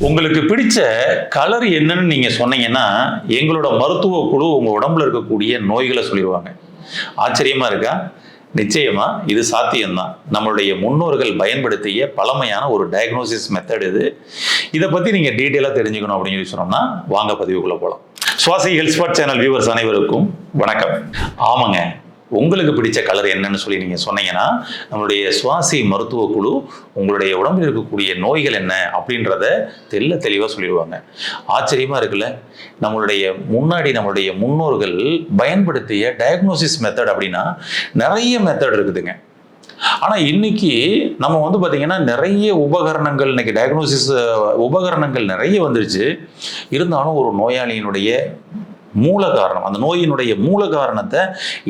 உங்களுக்கு பிடிச்ச கலர் என்னன்னு நீங்க சொன்னீங்கன்னா எங்களோட மருத்துவ குழு உங்க உடம்புல இருக்கக்கூடிய நோய்களை சொல்லிடுவாங்க. ஆச்சரியமா இருக்கா? நிச்சயமா இது சாத்தியம்தான். நம்மளுடைய முன்னோர்கள் பயன்படுத்திய பழமையான ஒரு டயக்னோசிஸ் மெத்தட் இது. இதை பத்தி நீங்க டீட்டெயிலாக தெரிஞ்சுக்கணும் அப்படின்னு சொல்லி சொன்னோம்னா வாங்க பதிவுக்குள்ள போகலாம் Swasi health spot channel viewers அனைவருக்கும் வணக்கம். ஆமாங்க உங்களுக்கு பிடிச்ச கலர் என்னன்னு சொல்லி நீங்கள் சொன்னீங்கன்னா நம்மளுடைய சுவாசி மருத்துவ குழு உங்களுடைய உடம்பில் இருக்கக்கூடிய நோய்கள் என்ன அப்படின்றத தெல்ல தெளிவாக சொல்லிடுவாங்க. ஆச்சரியமாக இருக்குல்ல? நம்மளுடைய முன்னாடி நம்மளுடைய முன்னோர்கள் பயன்படுத்திய டயக்னோசிஸ் மெத்தட் அப்படின்னா நிறைய மெத்தட் இருக்குதுங்க. ஆனால் இன்னைக்கு நம்ம வந்து பார்த்திங்கன்னா நிறைய உபகரணங்கள் இன்னைக்கு டயக்னோசிஸ் உபகரணங்கள் நிறைய வந்துருச்சு. இருந்தாலும் ஒரு நோயாளியினுடைய மூல காரணம் அந்த நோயினுடைய மூல காரணத்தை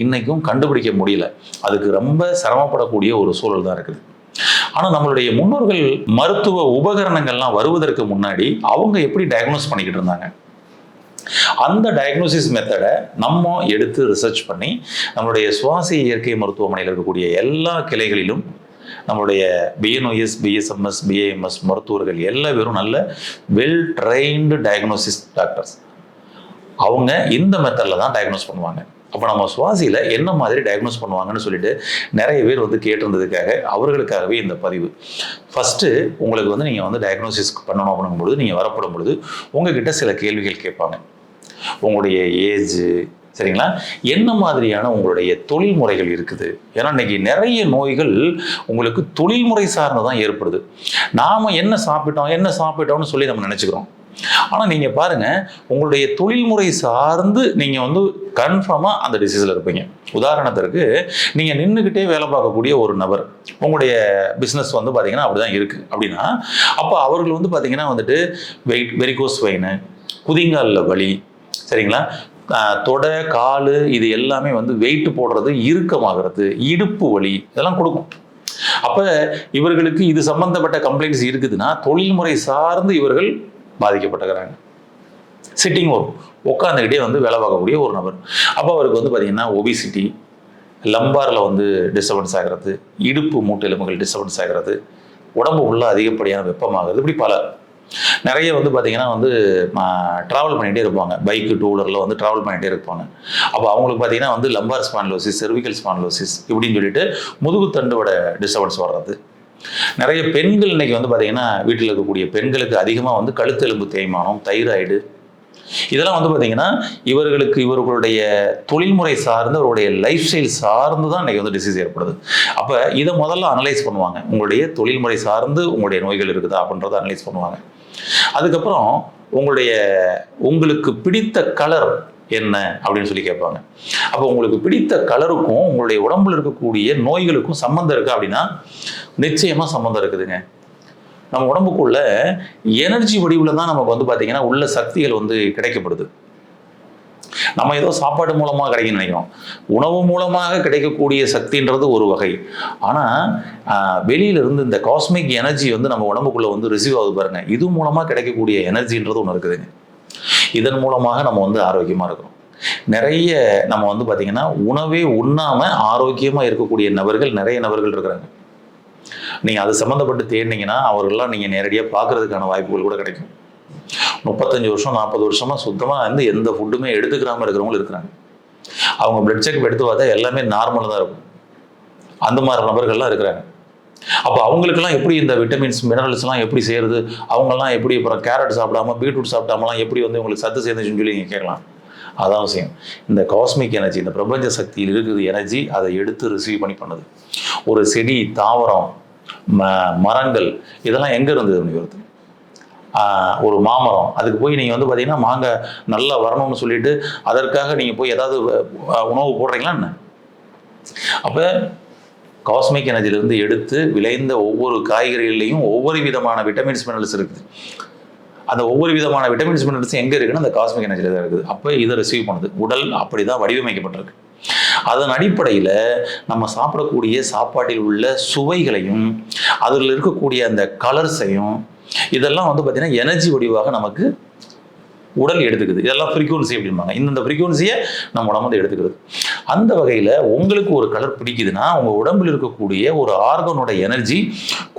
இன்னைக்கும் கண்டுபிடிக்க முடியல. அதுக்கு ரொம்ப சிரமப்படக்கூடிய ஒரு சூழல் தான் இருக்குது. ஆனால் நம்மளுடைய முன்னோர்கள் மருத்துவ உபகரணங்கள்லாம் வருவதற்கு முன்னாடி அவங்க எப்படி டயக்னோஸ் பண்ணிக்கிட்டு இருந்தாங்க? அந்த டயக்னோசிஸ் மெத்தடை நம்ம எடுத்து ரிசர்ச் பண்ணி நம்மளுடைய சுவாசிய இயற்கை மருத்துவமனையில் இருக்கக்கூடிய எல்லா கிளைகளிலும் நம்மளுடைய பிஎன்ஓஎஸ் பிஎஸ்எம்எஸ் பிஏஎம்எஸ் மருத்துவர்கள் எல்லா பேரும் நல்ல வெல் ட்ரெயின்டு டயக்னோசிஸ் டாக்டர்ஸ் அவங்க இந்த மெத்தடில் தான் டயக்னோஸ் பண்ணுவாங்க. அப்போ நம்ம சுவாசியில் என்ன மாதிரி டயக்னோஸ் பண்ணுவாங்கன்னு சொல்லிட்டு நிறைய பேர் வந்து கேட்டிருந்ததுக்காக அவர்களுக்காகவே இந்த பதிவு. ஃபஸ்ட்டு உங்களுக்கு வந்து நீங்கள் வந்து டயக்னோசிஸ் பண்ணணும் அப்படிங்கும் பொழுது நீங்கள் வரப்படும் பொழுது உங்ககிட்ட சில கேள்விகள் கேட்பாங்க. உங்களுடைய ஏஜு சரிங்களா? என்ன மாதிரியான உங்களுடைய தொழில் முறைகள் இருக்குது? ஏன்னா இன்னைக்கு நிறைய நோய்கள் உங்களுக்கு தொழில்முறை சார்ந்து தான் ஏற்படுது. நாம் என்ன சாப்பிட்டோம் என்ன சாப்பிட்டோம்னு சொல்லி நம்ம நினச்சிக்கிறோம். ஆனால் நீங்கள் பாருங்கள் உங்களுடைய தொழில்முறை சார்ந்து நீங்கள் வந்து கன்ஃபார்மாக அந்த டிசீஸில் இருப்பீங்க. உதாரணத்திற்கு நீங்கள் நின்றுக்கிட்டே வேலை பார்க்கக்கூடிய ஒரு நபர் உங்களுடைய பிஸ்னஸ் வந்து பார்த்தீங்கன்னா அப்படி தான் இருக்குது அப்படின்னா அப்போ அவர்கள் வந்து பார்த்தீங்கன்னா வந்துட்டு வெயிட் வெரிகோஸ் வெயின் குதிங்காலில் வலி சரிங்களா? தொடை கால் இது எல்லாமே வந்து வெயிட் போடுறது இறுக்கமாகிறது இடுப்பு வலி இதெல்லாம் கொடுக்கும். அப்போ இவர்களுக்கு இது சம்பந்தப்பட்ட கம்ப்ளைண்ட்ஸ் இருக்குதுன்னா தொழில்முறை சார்ந்து இவர்கள் பாதிக்கப்பட்டுக்கிறாங்க. சிட்டிங் ஒர்க் உட்காந்துக்கிட்டே வந்து வேலை பார்க்கக்கூடிய ஒரு நபர். அப்போ அவருக்கு வந்து பார்த்தீங்கன்னா ஒபிசிட்டி லம்பாரில் வந்து டிஸ்டர்பன்ஸ் ஆகிறது இடுப்பு மூட்டு எலும்புகள் டிஸ்டர்பன்ஸ் ஆகிறது உடம்பு உள்ள அதிகப்படியான வெப்பமாகுது இப்படி பல. நிறைய வந்து பார்த்தீங்கன்னா வந்து ட்ராவல் பண்ணிகிட்டே இருப்பாங்க. பைக்கு டூ வீலரில் வந்து ட்ராவல் பண்ணிகிட்டே இருப்பாங்க. அப்போ அவங்களுக்கு பார்த்தீங்கன்னா வந்து லம்பார் ஸ்பான்லோசிஸ் செர்விக்கல் ஸ்பான்லோசிஸ் இப்படின்னு சொல்லிட்டு முதுகுத்தண்டோட டிஸ்டர்பன்ஸ் வர்றது. நிறைய பெண்கள் இன்னைக்கு வந்து பார்த்தீங்கன்னா வீட்டில் இருக்கக்கூடிய பெண்களுக்கு அதிகமாக வந்து கழுத்தெலும்பு தேய்மானம் தைராய்டு. இதெல்லாம் வந்து பார்த்தீங்கன்னா இவர்களுக்கு இவர்களுடைய தொழில்முறை சார்ந்து அவருடைய லைஃப் ஸ்டைல் சார்ந்து தான் இன்னைக்கு வந்து டிசீஸ் ஏற்படுது. அப்போ இதை முதல்ல அனலைஸ் பண்ணுவாங்க. உங்களுடைய தொழில்முறை சார்ந்து உங்களுடைய நோய்கள் இருக்குதா அப்படின்றத அனலைஸ் பண்ணுவாங்க. அதுக்கப்புறம் உங்களுடைய உங்களுக்கு பிடித்த கலர் என்ன அப்படின்னு சொல்லி கேட்பாங்க. அப்போ உங்களுக்கு பிடித்த கலருக்கும் உங்களுடைய உடம்புல இருக்கக்கூடிய நோய்களுக்கும் சம்மந்தம் இருக்குது அப்படின்னா நிச்சயமாக சம்மந்தம் இருக்குதுங்க. நம்ம உடம்புக்குள்ள எனர்ஜி வடிவில் தான் நமக்கு வந்து பார்த்தீங்கன்னா உள்ள சக்திகள் வந்து கிடைக்கப்படுது. நம்ம ஏதோ சாப்பாடு மூலமாக கிடைக்கும்னு நினைக்கிறோம். உணவு மூலமாக கிடைக்கக்கூடிய சக்தின்றது ஒரு வகை. ஆனால் வெளியிலிருந்து இந்த காஸ்மிக் எனர்ஜி வந்து நம்ம உடம்புக்குள்ளே வந்து ரிசீவ் ஆகுது பாருங்க. இது மூலமாக கிடைக்கக்கூடிய எனர்ஜின்றது ஒன்று இருக்குதுங்க. இதன் மூலமாக நம்ம வந்து ஆரோக்கியமாக இருக்கிறோம். நிறைய நம்ம வந்து பார்த்திங்கன்னா உணவே உண்ணாமல் ஆரோக்கியமாக இருக்கக்கூடிய நபர்கள் நிறைய நபர்கள் இருக்கிறாங்க. நீங்கள் அது சம்மந்தப்பட்டு தேடினீங்கன்னா அவர்கள்லாம் நீங்கள் நேரடியாக பார்க்கறதுக்கான வாய்ப்புகள் கூட கிடைக்கும். முப்பத்தஞ்சு வருஷம் நாற்பது வருஷமாக சுத்தமாக வந்து எந்த ஃபுட்டுமே எடுத்துக்கிறாமல் இருக்கிறவங்களும் இருக்கிறாங்க. அவங்க பிளட் செக் எடுத்து பார்த்தா எல்லாமே நார்மலாக தான் இருக்கும். அந்த மாதிரி நபர்கள்லாம் இருக்கிறாங்க. அப்போ அவங்களுக்கெல்லாம் எப்படி இந்த விட்டமின்ஸ் மினரல்ஸ்லாம் எப்படி சேருது? அவங்கெல்லாம் எப்படி அப்புறம் கேரட் சாப்பிடாம பீட்ரூட் சாப்பிடாமலாம் எப்படி வந்து உங்களுக்கு சத்து சேர்ந்துச்சுன்னு சொல்லி நீங்கள் கேட்கலாம். அதான் அவசியம் இந்த காஸ்மிக் எனர்ஜி இந்த பிரபஞ்ச சக்தியில் இருக்குது எனர்ஜி அதை எடுத்து ரிசீவ் பண்ணி பண்ணுது. ஒரு செடி தாவரம் ம மரங்கள் இதெல்லாம் எங்கே இருந்தது அப்படி வருது? ஒரு மாமரம். அதுக்கு போய் நீங்கள் வந்து பார்த்தீங்கன்னா மாங்காய் நல்லா வரணும்னு சொல்லிட்டு அதற்காக நீங்கள் போய் ஏதாவது உணவு போடுறீங்களா என்ன? அப்போ காஸ்மிக் எனர்ஜிலிருந்து எடுத்து விளைந்த ஒவ்வொரு காய்கறிகள்லையும் ஒவ்வொரு விதமான விட்டமின்ஸ் மினரல்ஸ் இருக்குது. அந்த ஒவ்வொரு விதமான விட்டமின்ஸ் மினரல்ஸ் எங்கே இருக்குன்னு அந்த காஸ்மிக் எனர்ஜியில் தான் இருக்குது. அப்போ இதை ரிசீவ் பண்ணுது. உடல் அப்படி தான் வடிவமைக்கப்பட்டிருக்கு. அதன் அடிப்படையில் நம்ம சாப்பிடக்கூடிய சாப்பாட்டில் உள்ள சுவைகளையும் அதில் இருக்கக்கூடிய அந்த கலர்ஸையும் இதெல்லாம் வந்து பார்த்திங்கன்னா எனர்ஜி வடிவாக நமக்கு உடல் எடுத்துக்குது. இதெல்லாம் ஃப்ரீக்குவன்சி அப்படிம்பாங்க. இந்தந்த ஃப்ரீக்குவன்சியை நம்ம உடம்பு வந்து எடுத்துக்கிறது. அந்த வகையில் உங்களுக்கு ஒரு கலர் பிடிக்குதுன்னா உங்கள் உடம்பில் இருக்கக்கூடிய ஒரு ஆர்கனோட எனர்ஜி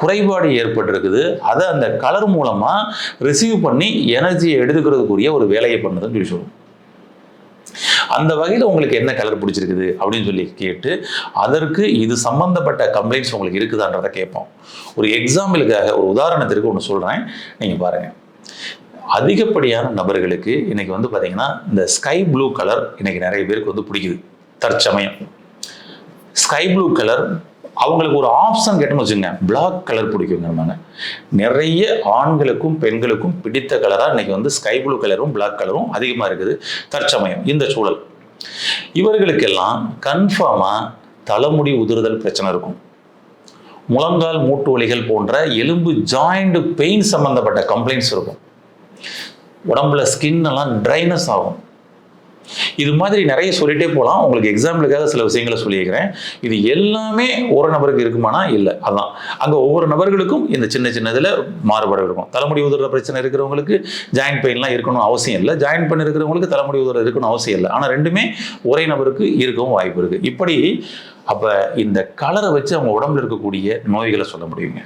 குறைபாடு ஏற்பட்டிருக்குது. அதை அந்த கலர் மூலமாக ரிசீவ் பண்ணி எனர்ஜியை எடுத்துக்கிறதுக்குரிய ஒரு வேலையை பண்ணுதுன்னு சொல்லி சொல்லுவோம் அந்த வகையில் உங்களுக்கு என்ன கலர் பிடிச்சிருக்குது அப்படின்னு சொல்லி கேட்டு அதற்கு இது சம்மந்தப்பட்ட கம்ப்ளைண்ட்ஸ் உங்களுக்கு இருக்குதான்றதை கேட்போம். ஒரு எக்ஸாம்பிளுக்காக ஒரு உதாரணத்திற்கு ஒன்று சொல்கிறேன் நீங்கள் பாருங்கள் அதிகப்படியான நபர்களுக்கு இன்னைக்கு வந்து பார்த்தீங்கன்னா இந்த ஸ்கை ப்ளூ கலர் இன்னைக்கு நிறைய பேருக்கு வந்து பிடிக்குது. தற்சமயம். ஸ்கை ப்ளூ கலர் அவங்களுக்கு ஒரு ஆப்ஷன் கேட்டோம்னு வச்சுங்க பிளாக் கலர் பிடிக்குங்க நம்ம நிறைய ஆண்களுக்கும் பெண்களுக்கும் பிடித்த கலராக இன்னைக்கு வந்து ஸ்கை ப்ளூ கலரும் பிளாக் கலரும் அதிகமாக இருக்குது. தற்சமயம் இந்த சூழல். இவர்களுக்கெல்லாம் கன்ஃபார்மாக தலைமுடி உதிர்தல் பிரச்சனை இருக்கும். முழங்கால் மூட்டு வலிகள் போன்ற எலும்பு ஜாயிண்ட் பெயின் சம்மந்தப்பட்ட கம்ப்ளைண்ட்ஸ் இருக்கும். உடம்புல ஸ்கின் எல்லாம் ட்ரைனஸ் ஆகும். இது மாதிரி நிறைய சொல்லிட்டே போகலாம் உங்களுக்கு எக்ஸாம்பிளுக்காக சில விஷயங்களை சொல்லியிருக்கிறேன். இது எல்லாமே ஒரு நபருக்கு இருக்குமானா? இல்லை. அதான். அங்கே ஒவ்வொரு நபர்களுக்கும் இந்த சின்ன சின்னதில் மாறுபாடு இருக்கும். தலைமுடி உதிர பிரச்சனை இருக்கிறவங்களுக்கு ஜாயின் பெயின்லாம் இருக்கணும் அவசியம் இல்லை. ஜாயின் பெயின் இருக்கிறவங்களுக்கு தலைமுடி உதிர இருக்கணும் அவசியம் இல்லை. ஆனால் ரெண்டுமே ஒரே நபருக்கு இருக்கவும் வாய்ப்பு இருக்குது இப்படி அப்போ இந்த கலரை வச்சு அவங்க உடம்புல இருக்கக்கூடிய நோய்களை சொல்ல முடியுங்க.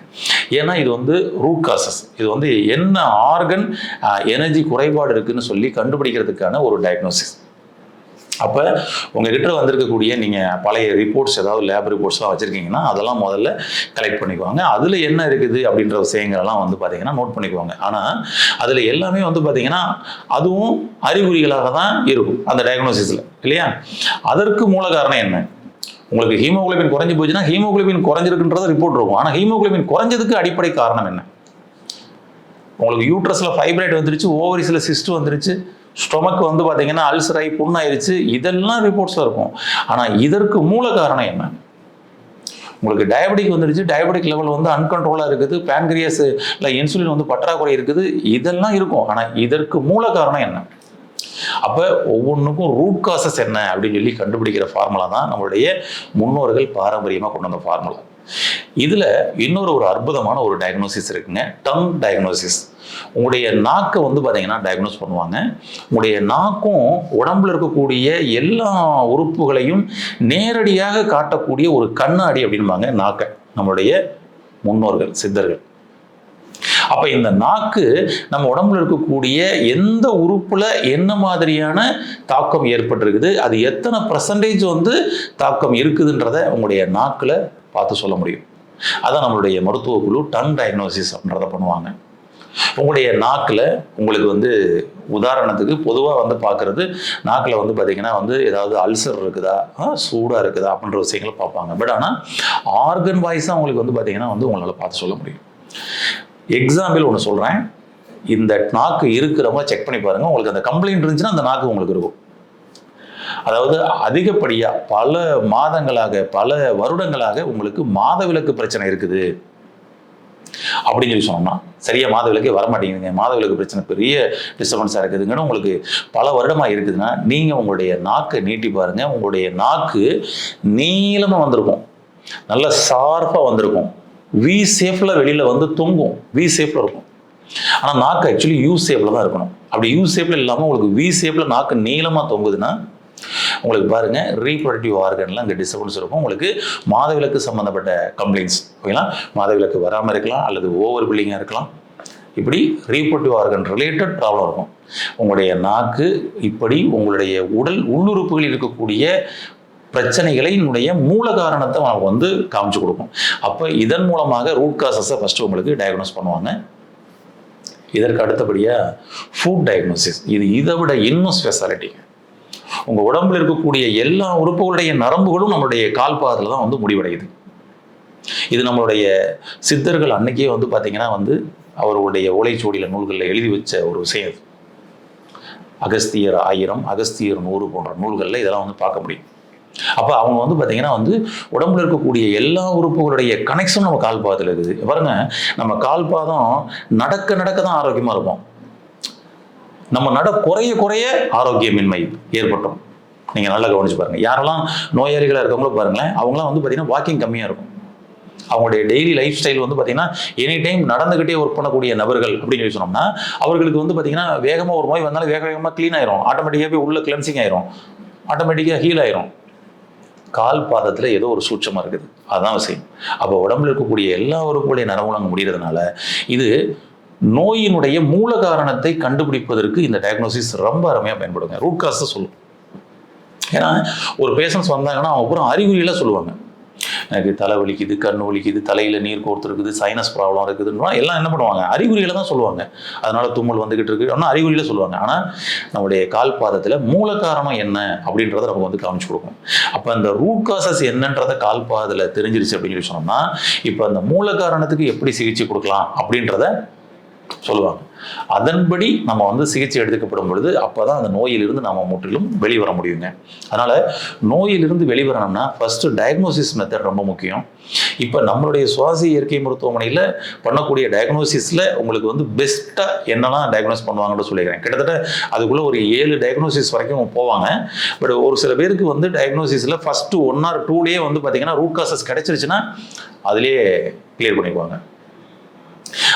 ஏன்னா இது வந்து ரூட் காசஸ் இது வந்து என்ன ஆர்கன் எனர்ஜி குறைபாடு இருக்குதுன்னு சொல்லி கண்டுபிடிக்கிறதுக்கான ஒரு டயக்னோசிஸ் அப்போ உங்ககிட்ட வந்திருக்கக்கூடிய நீங்கள் பழைய ரிப்போர்ட்ஸ் ஏதாவது லேப் ரிப்போர்ட்ஸ்லாம் வச்சுருக்கீங்கன்னா அதெல்லாம் முதல்ல கலெக்ட் பண்ணிக்குவாங்க. அதில் என்ன இருக்குது அப்படின்ற விஷயங்கள்லாம் வந்து பார்த்தீங்கன்னா நோட் பண்ணிக்குவாங்க. ஆனால் அதில் எல்லாமே வந்து பார்த்தீங்கன்னா அதுவும் அறிகுறிகளாக தான் இருக்கும் அந்த டயக்னோசிஸில் இல்லையா? அதற்கு மூல காரணம் என்ன? உங்களுக்கு ஹீமோகுளோபின் குறைஞ்சி போச்சுன்னா ஹீமோகுளோபின் குறைஞ்சிருக்குன்றது ரிப்போர்ட் இருக்கும். ஆனால் ஹீமோகுளோபின் குறைஞ்சதுக்கு அடிப்படை காரணம் என்ன? உங்களுக்கு யூட்ரஸில் ஃபைப்ரைட் வந்துருச்சு ஓவரிஸில் சிஸ்ட் வந்துருச்சு ஸ்டொமக் வந்து பார்த்தீங்கன்னா அல்சர் ஆகி புண்ணாயிருச்சு. இதெல்லாம் ரிப்போர்ட்ஸில் இருக்கும். ஆனால் இதற்கு மூல காரணம் என்ன? உங்களுக்கு டயபெட்டிக் வந்துருச்சு டயபெட்டிக் லெவல் வந்து அன்கண்ட்ரோலாக இருக்குது. பேன்கிரியஸ் இல்லை இன்சுலின் வந்து பற்றாக்குறை இருக்குது. இதெல்லாம் இருக்கும். ஆனால் இதற்கு மூல காரணம் என்ன? அப்போ ஒவ்வொன்றுக்கும் ரூட் காசஸ் என்ன அப்படின்னு சொல்லி கண்டுபிடிக்கிற ஃபார்முலா தான் நம்மளுடைய முன்னோர்கள் பாரம்பரியமாக கொண்டு வந்த ஃபார்முலா இதில் இன்னொரு ஒரு அற்புதமான ஒரு டயக்னோசிஸ் இருக்குங்க. டங் டயக்னோசிஸ் உங்களுடைய நாக்கை வந்து பார்த்தீங்கன்னா டயக்னோஸ் பண்ணுவாங்க. உங்களுடைய நாக்கும் உடம்புல இருக்கக்கூடிய எல்லா உறுப்புகளையும் நேரடியாக காட்டக்கூடிய ஒரு கண்ணாடி அப்படின்பாங்க நாக்கை. நம்மளுடைய முன்னோர்கள் சித்தர்கள். அப்ப இந்த நாக்கு நம்ம உடம்புல இருக்கக்கூடிய எந்த உறுப்புல என்ன மாதிரியான தாக்கம் ஏற்பட்டிருக்குது அது எத்தனை பர்சன்டேஜ் வந்து தாக்கம் இருக்குதுன்றத உங்களுடைய நாக்குல பார்த்து சொல்ல முடியும். அதான் நம்மளுடைய மருத்துவ குழு டன் டயக்னோசிஸ் அப்படின்றத பண்ணுவாங்க. உங்களுடைய நாக்கில் உங்களுக்கு வந்து உதாரணத்துக்கு பொதுவாக வந்து பார்க்குறது நாக்கில் வந்து பார்த்தீங்கன்னா வந்து ஏதாவது அல்சர் இருக்குதா? சூடாக இருக்குதா? அப்படின்ற விஷயங்களை பார்ப்பாங்க. பட் ஆனால் ஆர்கன் வாய்ஸாக உங்களுக்கு வந்து பார்த்தீங்கன்னா வந்து உங்களால் பார்த்து சொல்ல முடியும். எக்ஸாம்பிள் ஒன்று சொல்கிறேன் இந்த நாக்கு இருக்கிறவங்க செக் பண்ணி பாருங்கள் உங்களுக்கு அந்த கம்ப்ளைண்ட் இருந்துச்சுன்னா அந்த நாக்கு உங்களுக்கு இருக்கும். அதாவது அதிகப்படியாக பல மாதங்களாக பல வருடங்களாக உங்களுக்கு மாதவிலக்கு பிரச்சனை இருக்குது. அப்படின்னு சொல்லி சொன்னோம்னா சரியா மாதவிலக்கே வர மாட்டேங்குதுங்க மாதவிலக்கு பிரச்சனை பெரிய டிஸ்டர்பன்ஸாக இருக்குதுங்கன்னு உங்களுக்கு பல வருடமாக இருக்குதுன்னா நீங்கள் உங்களுடைய நாக்கை நீட்டி பாருங்க. உங்களுடைய நாக்கு நீளமாக வந்திருக்கும். நல்ல ஷார்ப்பாக வந்திருக்கும். வி சேஃபில் வெளியில் வந்து தொங்கும். வி சேஃபில் இருக்கும். ஆனால் நாக்கு ஆக்சுவலி யூ சேஃபில் தான் இருக்கணும். அப்படி யூ சேஃபில் இல்லாமல் உங்களுக்கு வி சேஃபில் நாக்கு நீளமாக தொங்குதுன்னா உங்களுக்கு பாருங்க ரீப்ரொடக்டிவ் ஆர்கன்லாம் அங்கே டிஸ்டர்பன்ஸ் இருக்கும். உங்களுக்கு மாதவிலக்கு சம்மந்தப்பட்ட கம்ப்ளைண்ட்ஸ் ஓகேங்களா மாதவிலக்கு வராமல் இருக்கலாம் அல்லது ஓவர் பில்லிங்காக இருக்கலாம். இப்படி ரீப்ரொடக்டிவ் ஆர்கன் ரிலேட்டட் ப்ராப்ளம் இருக்கும். உங்களுடைய நாக்கு இப்படி உங்களுடைய உடல் உள்ளுறுப்புகளில் இருக்கக்கூடிய பிரச்சனைகளினுடைய மூல காரணத்தை நமக்கு வந்து காமிச்சு கொடுக்கும். அப்போ இதன் மூலமாக ரூட் காசஸை ஃபஸ்ட்டு உங்களுக்கு டயக்னோஸ் பண்ணுவாங்க. இதற்கு அடுத்தபடியாக ஃபுட் டயக்னோசிஸ் இது இதை விட இன்னும் ஸ்பெஷாலிட்டிங்க உங்கள் உடம்புல இருக்கக்கூடிய எல்லா உறுப்புகளுடைய நரம்புகளும் நம்மளுடைய கால் பாதத்தில் தான் வந்து முடிவடையுது. இது நம்மளுடைய சித்தர்கள் அன்னைக்கே வந்து பார்த்தீங்கன்னா வந்து அவர்களுடைய ஓலைச்சுவடியில் நூல்களில் எழுதி வச்ச ஒரு விஷயம் இது அகஸ்தியர் ஆயிரம் அகஸ்தியர் நூறு போன்ற நூல்களில் இதெல்லாம் வந்து பார்க்க முடியும். அப்போ அவங்க வந்து பார்த்தீங்கன்னா வந்து உடம்புல இருக்கக்கூடிய எல்லா உறுப்புகளுடைய கனெக்ஷன் நம்ம கால் பாதத்தில் இருக்குது. பாருங்க நம்ம கால் பாதம் நடக்க நடக்க தான் ஆரோக்கியமாக இருப்போம். நம்ம நட குறைய குறைய ஆரோக்கியமின்மை ஏற்பட்டோம். நீங்கள் நல்லா கவனிச்சு பாருங்கள் யாரெல்லாம் நோயாளிகளாக இருக்கவங்களோ பாருங்களேன் அவங்களாம் வந்து பார்த்தீங்கன்னா வாக்கிங் கம்மியாக இருக்கும். அவங்களுடைய டெய்லி லைஃப் ஸ்டைல் வந்து பார்த்தீங்கன்னா எனி டைம் நடந்துக்கிட்டே ஒர்க் பண்ணக்கூடிய நபர்கள் அப்படின்னு சொல்லி சொன்னோம்னா அவர்களுக்கு வந்து பார்த்தீங்கன்னா வேகமாக ஒரு நோய் வந்தாலும் வேக வேகமாக க்ளீன் ஆயிரும். ஆட்டோமேட்டிக்காக போய் உள்ள கிளென்சிங் ஆயிரும். ஆட்டோமேட்டிக்காக ஹீல் ஆயிரும். கால் பாதத்தில் ஏதோ ஒரு சூட்சமாக இருக்குது. அதுதான் விஷயம். அப்போ உடம்புல இருக்கக்கூடிய எல்லா உறுப்புடைய நரம்புலங்க முடிகிறதுனால இது நோயினுடைய மூல காரணத்தை கண்டுபிடிப்பதற்கு இந்த டயக்னோசிஸ் ரொம்ப அருமையாக பயன்படுங்க. ரூட் காசு சொல்லும் ஏன்னா ஒரு பேஷண்ட்ஸ் வந்தாங்கன்னா அவங்க அப்புறம் அறிகுறியெல்லாம் சொல்லுவாங்க. எனக்கு தலை வலிக்குது கண் வலிக்குது தலையில் நீர் கோர்த்துருக்குது சைனஸ் ப்ராப்ளம் இருக்குதுன்னா எல்லாம் என்ன பண்ணுவாங்க? அறிகுறியில் தான் சொல்லுவாங்க. அதனால தும்மல் வந்துகிட்டு இருக்கு. ஆனால் அறிகுறியில சொல்லுவாங்க. ஆனால் நம்முடைய கால் பாதத்தில் மூல காரணம் என்ன அப்படின்றத நம்ம வந்து காமிச்சு கொடுக்கணும். அப்போ அந்த ரூட் காசஸ் என்னன்றத கால் பாதத்தில் தெரிஞ்சிருச்சு அப்படின்னு சொல்லி சொன்னோம்னா இப்போ அந்த மூல காரணத்துக்கு எப்படி சிகிச்சை கொடுக்கலாம் அப்படின்றத சொல்லுவாங்க. அதன்படி நம்ம வந்து சிகிச்சை எடுத்துக்கப்படும் பொழுது அப்பதான் அந்த நோயிலிருந்து நம்ம முற்றிலும் வெளிவர முடியுங்க. அதனால் நோயிலிருந்து வெளிவரணும்னா ஃபஸ்ட்டு டயக்னோசிஸ் மெத்தட் ரொம்ப முக்கியம். இப்போ நம்மளுடைய சுவாசி இயற்கை மருத்துவமனையில் பண்ணக்கூடிய டயக்னோசிஸில் உங்களுக்கு வந்து பெஸ்ட்டாக என்னெல்லாம் டயக்னோஸ் பண்ணுவாங்கன்னு சொல்லிக்கிறேன். கிட்டத்தட்ட அதுக்குள்ளே ஒரு ஏழு டயக்னோசிஸ் வரைக்கும் போவாங்க. பட் ஒரு சில பேருக்கு வந்து டயக்னோசிஸில் ஃபஸ்ட்டு ஒன் ஆர் டூலேயே வந்து பார்த்தீங்கன்னா ரூட் காசஸ் கிடச்சிருச்சுன்னா அதுலேயே கிளியர் பண்ணிக்குவாங்க.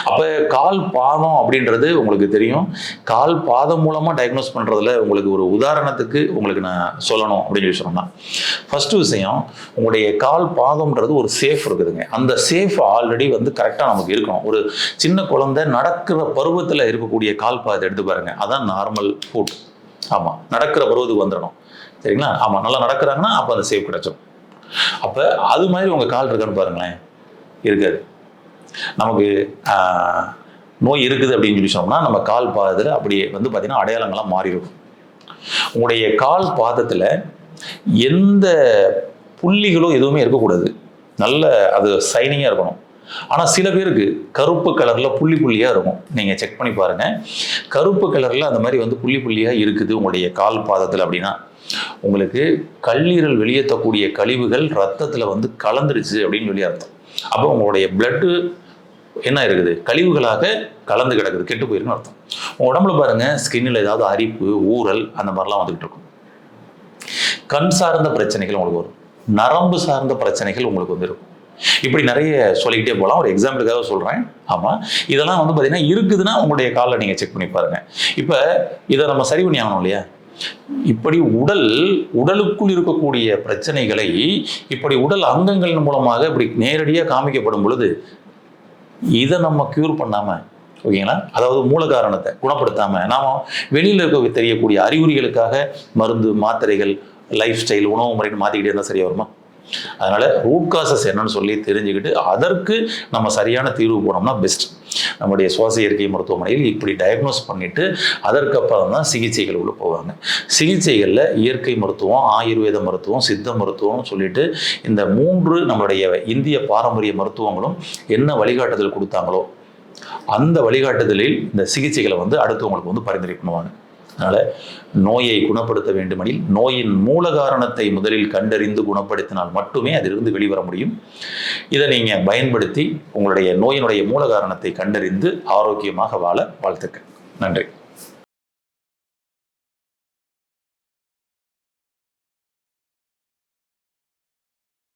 அப்போ கால் பாதம் அப்படின்றது உங்களுக்கு தெரியும். கால் பாதம் மூலமாக டயக்னோஸ் பண்ணுறதுல உங்களுக்கு ஒரு உதாரணத்துக்கு உங்களுக்கு நான் சொல்லணும் அப்படின்னு சொல்லி சொன்னேன். ஃபஸ்ட்டு விஷயம் உங்களுடைய கால் பாதம்ன்றது ஒரு சேஃப் இருக்குதுங்க. அந்த சேஃப் ஆல்ரெடி வந்து கரெக்டாக நமக்கு இருக்கணும். ஒரு சின்ன குழந்தை நடக்கிற பருவத்தில் இருக்கக்கூடிய கால் பாதத்தை எடுத்து பாருங்கள் அதான் நார்மல் ஃபுட் ஆமாம் நடக்கிற பருவத்துக்கு வந்துடணும். சரிங்களா? ஆமாம் நல்லா நடக்கிறாங்கன்னா அப்போ அந்த சேஃப் கிடச்சிடும் அப்போ அது மாதிரி உங்கள் கால் இருக்கான்னு பாருங்களேன். இருக்காது. நமக்கு நோய் இருக்குது அப்படின்னு சொல்லி சொன்னோம்னா நம்ம கால் பாதத்தில் அப்படியே வந்து பார்த்திங்கன்னா அடையாளங்களாக மாறிடும் உங்களுடைய கால் பாதத்தில் எந்த புள்ளிகளும் எதுவுமே இருக்கக்கூடாது. நல்ல அது சைனிங்காக இருக்கணும். ஆனால் சில பேருக்கு கருப்பு கலரில் புள்ளி புள்ளியாக இருக்கும். நீங்கள் செக் பண்ணி பாருங்கள் கருப்பு கலரில் அந்த மாதிரி வந்து புள்ளி புள்ளியாக இருக்குது உங்களுடைய கால் பாதத்தில் அப்படின்னா உங்களுக்கு கல்லீரல் வெளியேற்றக்கூடிய கழிவுகள் ரத்தத்தில் வந்து கலந்துருச்சு அப்படின்னு சொல்லி அர்த்தம். அப்போ உங்களுடைய பிளட்டு என்ன இருக்குது? கழிவுகளாக கலந்து கிடக்குது. கெட்டு போயிருக்குன்னு அர்த்தம். உங்க உடம்புல பாருங்க ஸ்கின்னில் ஏதாவது அரிப்பு ஊறல் அந்த மாதிரிலாம் வந்துகிட்டு இருக்கும். கண் சார்ந்த பிரச்சனைகள் உங்களுக்கு வரும். நரம்பு சார்ந்த பிரச்சனைகள் உங்களுக்கு வந்து இருக்கும். இப்படி நிறைய சொல்லிக்கிட்டே போகலாம். ஒரு எக்ஸாம்பிளுக்காக சொல்கிறேன் ஆமாம் இதெல்லாம் வந்து பார்த்தீங்கன்னா இருக்குதுன்னா உங்களுடைய காலில் நீங்கள் செக் பண்ணி பாருங்க. இப்போ இதை நம்ம சரி பண்ணி ஆகணும் இல்லையா? இப்படி உடல் உடலுக்குள் இருக்கக்கூடிய பிரச்சனைகளை இப்படி உடல் அங்கங்கள் மூலமாக இப்படி நேரடியாக காமிக்கப்படும் பொழுது இதை நம்ம க்யூர் பண்ணாமல் ஓகேங்களா? அதாவது மூல காரணத்தை குணப்படுத்தாமல் நாம் வெளியில் இருக்க தெரியக்கூடிய அறிகுறிகளுக்காக மருந்து மாத்திரைகள் லைஃப் ஸ்டைல் உணவு முறைன்னு மாற்றிக்கிட்டே இருந்தால் சரியாக வருமா? அதனால் ரூட் காசஸ் என்னன்னு சொல்லி தெரிஞ்சுக்கிட்டு அதற்கு நம்ம சரியான தீர்வு போனோம்னா பெஸ்ட் நம்முடைய சுவாச இயற்கை மருத்துவமனையில் இப்படி டயக்னோஸ் பண்ணிட்டு அதற்கப்புறம் தான் சிகிச்சைகள் உள்ள போவாங்க. சிகிச்சைகளில் இயற்கை மருத்துவம் ஆயுர்வேத மருத்துவம் சித்த மருத்துவம்னு சொல்லிட்டு இந்த மூன்று நம்மளுடைய இந்திய பாரம்பரிய மருத்துவங்களும் என்ன வழிகாட்டுதல் கொடுத்தாங்களோ அந்த வழிகாட்டுதலில் இந்த சிகிச்சைகளை வந்து அடுத்தவங்களுக்கு வந்து பரிந்துரை பண்ணுவாங்க. அதனால் நோயை குணப்படுத்த வேண்டுமெனில் நோயின் மூல காரணத்தை முதலில் கண்டறிந்து குணப்படுத்தினால் மட்டுமே அதிலிருந்து வெளிவர முடியும். இதை நீங்கள் பயன்படுத்தி உங்களுடைய நோயினுடைய மூல காரணத்தை கண்டறிந்து ஆரோக்கியமாக வாழ வாழ்த்துக்கள். நன்றி.